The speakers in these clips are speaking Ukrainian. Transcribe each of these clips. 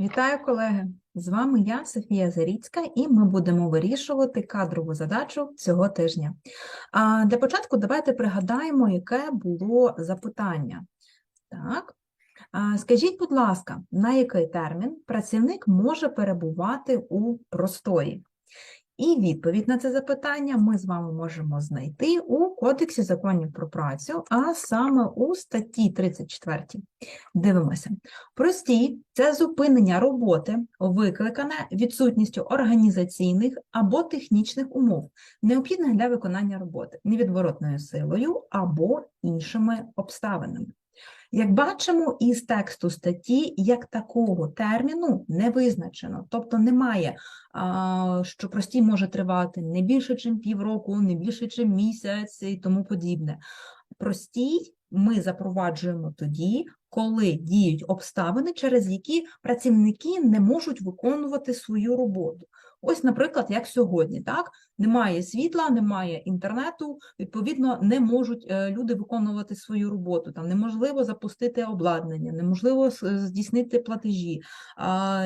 Вітаю, колеги! З вами я, Софія Заріцька, і ми будемо вирішувати кадрову задачу цього тижня. А для початку давайте пригадаємо, яке було запитання. Так. А, Скажіть, будь ласка, на який термін працівник може перебувати у простої? І відповідь на це запитання ми з вами можемо знайти у Кодексі законів про працю, а саме у статті 34. Дивимося. Простій це зупинення роботи, викликане відсутністю організаційних або технічних умов, необхідних для виконання роботи, невідворотною силою або іншими обставинами. Як бачимо із тексту статті, як такого терміну не визначено, тобто немає, що простій може тривати не більше, ніж півроку, не більше, ніж місяць і тому подібне. Простій ми запроваджуємо тоді, коли діють обставини, через які працівники не можуть виконувати свою роботу. Ось, наприклад, як сьогодні, так немає світла, немає інтернету, відповідно, не можуть е, люди виконувати свою роботу. Там неможливо запустити обладнання, неможливо здійснити платежі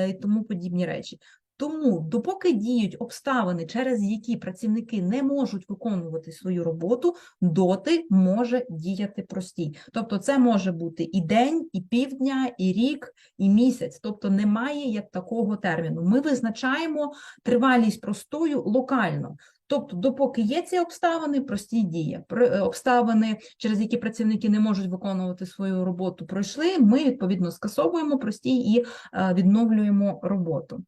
і тому подібні речі. Тому, допоки діють обставини, через які працівники не можуть виконувати свою роботу, доти може діяти простій. Тобто, це може бути і день, і півдня, і рік, і місяць. Тобто немає як такого терміну. Ми визначаємо тривалість простою локально. Тобто, допоки є ці обставини, прості дії. Е, Обставини, через які працівники не можуть виконувати свою роботу, пройшли. Ми відповідно скасовуємо прості і е, відновлюємо роботу.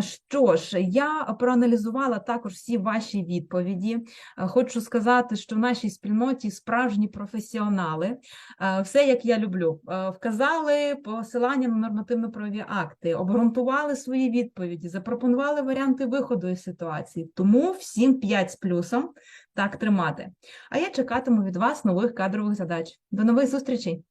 Що ж, я проаналізувала також всі ваші відповіді. Е, Хочу сказати, що в нашій спільноті справжні професіонали. Е, Все як я люблю. Е, Вказали посилання на нормативно-правові акти, обґрунтували свої відповіді, запропонували варіанти виходу із ситуації. Тому всім 5 з плюсом так тримати. А я чекатиму від вас нових кадрових задач. До нових зустрічей!